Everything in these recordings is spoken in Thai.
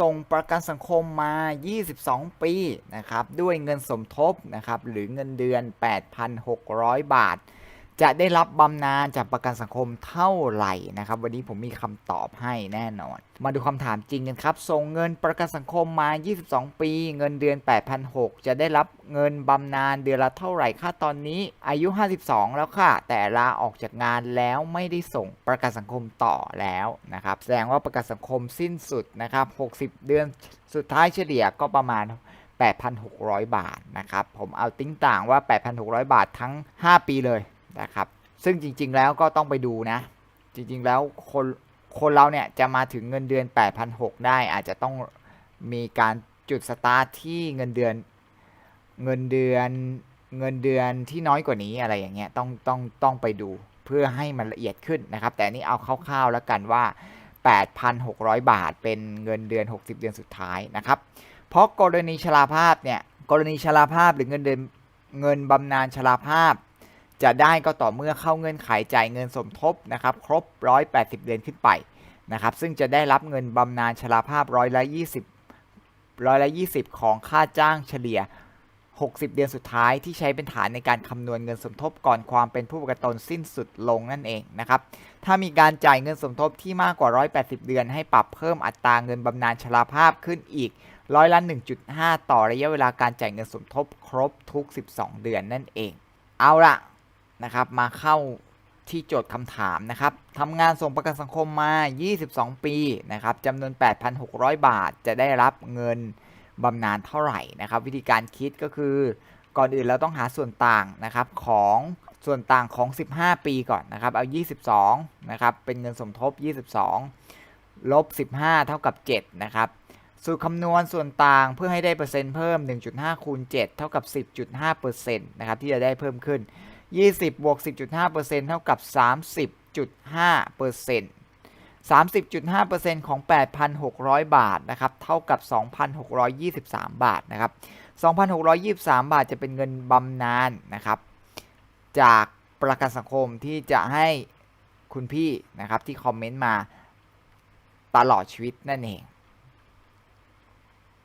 ส่งประกันสังคมมา 22 ปีนะครับด้วยเงินสมทบนะครับหรือเงินเดือน 8,600 บาท จะได้รับบำนาญจากประกันสังคมเท่าไหร่นะครับ วันนี้ผมมีคำตอบให้แน่นอน มาดูคำถามจริงกันครับ ส่งเงินประกันสังคมมา 22 ปี เงินเดือน 8,600 จะได้รับเงินบำนาญเดือนละเท่าไหร่ค่าตอนนี้ อายุ 52 แล้วค่ะ แต่ลาออกจากงานแล้วไม่ได้ส่งประกันสังคมต่อแล้วนะครับ แสดงว่าประกันสังคมสิ้นสุดนะครับ 60 เดือนสุดท้ายเฉลี่ยก็ประมาณ8,600 บาทนะครับ ผมเอาติ้งต่างว่า 8,600 บาททั้ง 5 ปีเลย นะครับ ซึ่งจริง ๆ แล้วก็ต้องไปดูนะ จริง ๆ แล้วคนคนเราเนี่ยจะมาถึงเงินเดือน 8,600 ได้ อาจจะต้องมีการจุดสตาร์ทที่เงินเดือนเงินเดือนเงินเดือนที่น้อยกว่านี้อะไรอย่างเงี้ยต้องต้องต้องไปดูเพื่อให้มันละเอียดขึ้นนะครับ แต่นี่เอาคร่าวๆแล้วกันว่า 8,600 บาทเป็นเงินเดือน 60 เดือนสุดท้ายนะครับ เพราะกรณีชราภาพเนี่ยกรณีชราภาพหรือเงินเดือนเงินบำนาญชราภาพ จะได้ก็ต่อเมื่อเข้าเงื่อนไขจ่ายเงินสมทบนะครับครบ 180 เดือนขึ้นไปนะครับซึ่งจะได้รับเงินบำนาญชราภาพร้อยละ20ร้อยละ20 ของค่าจ้างเฉลี่ย 60 เดือนสุดท้ายที่ใช้เป็นฐานในการคำนวณเงินสมทบก่อนความเป็นผู้ประกันตนสิ้นสุดลงนั่นเองนะครับถ้ามีการจ่ายเงินสมทบที่มากกว่า 180 เดือน ให้ปรับเพิ่มอัตราเงินบำนาญชราภาพขึ้นอีกร้อยละ 1.5 ต่อระยะเวลาการจ่ายเงินสมทบครบทุก 12 เดือนนั่นเอง เอาละ นะครับ มาเข้าที่โจทย์คำถามนะครับทำงานส่งประกันสังคมมา 22 ปีนะครับจำนวน 8,600 บาท จะได้รับเงินบำนาญเท่าไหร่นะครับ วิธีการคิดก็คือ ก่อนอื่นเราต้องหาส่วนต่างนะครับของส่วนต่างของ 15 ปีก่อนนะครับ เอา 22 นะครับ เป็นเงินสมทบ 22 ลบ 15 เท่ากับ 7 นะครับสูตรคำนวณส่วนต่างเพื่อให้ได้เปอร์เซ็นต์เพิ่ม 1.5 คูณ 7 เท่ากับ 10.5เปอร์เซ็นต์นะครับที่จะได้เพิ่มขึ้น 20บวก10.5เปอร์เซ็นต์เท่ากับ 30.5เปอร์เซ็นต์30.5เปอร์เซ็นต์ของ 8,600 บาทนะครับ เท่ากับ 2,623 บาทนะครับ 2,623 บาทจะเป็นเงินบำนาญนะครับ จากประกันสังคมที่จะให้คุณพี่นะครับที่คอมเมนต์มาตลอดชีวิตนั่นเอง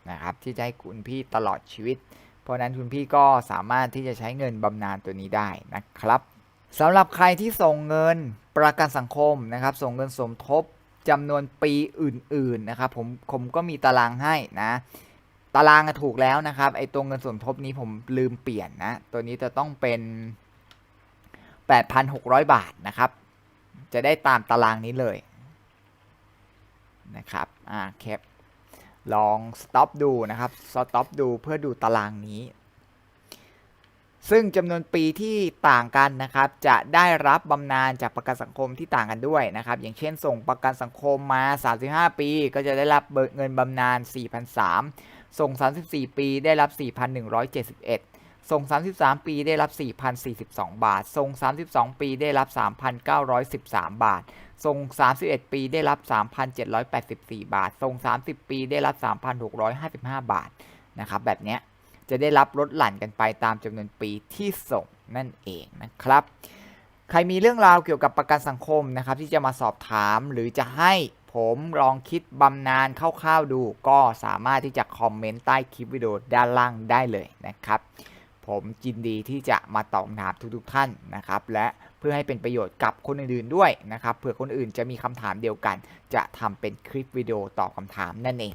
นะครับที่จะให้คุณพี่ตลอดชีวิต เพราะนั้นคุณพี่ก็สามารถที่จะใช้เงินบำนาญตัวนี้ได้นะครับสำหรับใครที่ส่งเงินประกันสังคมนะครับ ส่งเงินสมทบจำนวนปีอื่นๆนะครับผมผมก็มีตารางให้นะ ตารางถูกแล้วนะครับไอตัวเงินสมทบนี้ผมลืมเปลี่ยนนะ ตัวนี้จะต้องเป็น 8,600 บาทนะครับ จะได้ตามตารางนี้เลยนะครับอ่าแคป ลอง stop ดูนะครับ stop ดูเพื่อดูตารางนี้ ซึ่งจำนวนปีที่ต่างกันนะครับ จะได้รับบำนาญจากประกันสังคมที่ต่างกันด้วยนะครับ อย่างเช่นส่งประกันสังคมมา 35 ปี ก็จะได้รับเงินบำนาญ4,003ส่ง 34 ปีได้รับ 4,171 ส่ง 33 ปีได้รับ 4,042 บาท ส่ง 32 ปีได้รับ 3,913 บาท ส่ง 31 ปีได้รับ 3,784 บาท ส่ง 30 ปีได้รับ 3,655 บาท นะครับ แบบเนี้ยจะได้รับลดหลั่นกันไปตามจำนวนปีที่ส่งนั่นเองนะครับ ใครมีเรื่องราวเกี่ยวกับประกันสังคมนะครับ ที่จะมาสอบถามหรือจะให้ผมลองคิดบำนาญคร่าวๆดู ก็สามารถที่จะคอมเมนต์ใต้คลิปวิดีโอด้านล่างได้เลยนะครับ ผมยินดีที่จะมาตอบคำถามทุกๆท่านนะครับ และเพื่อให้เป็นประโยชน์กับคนอื่นๆด้วยนะครับเผื่อคนอื่นจะมีคำถามเดียวกัน จะทำเป็นคลิปวิดีโอตอบคำถามนั่นเอง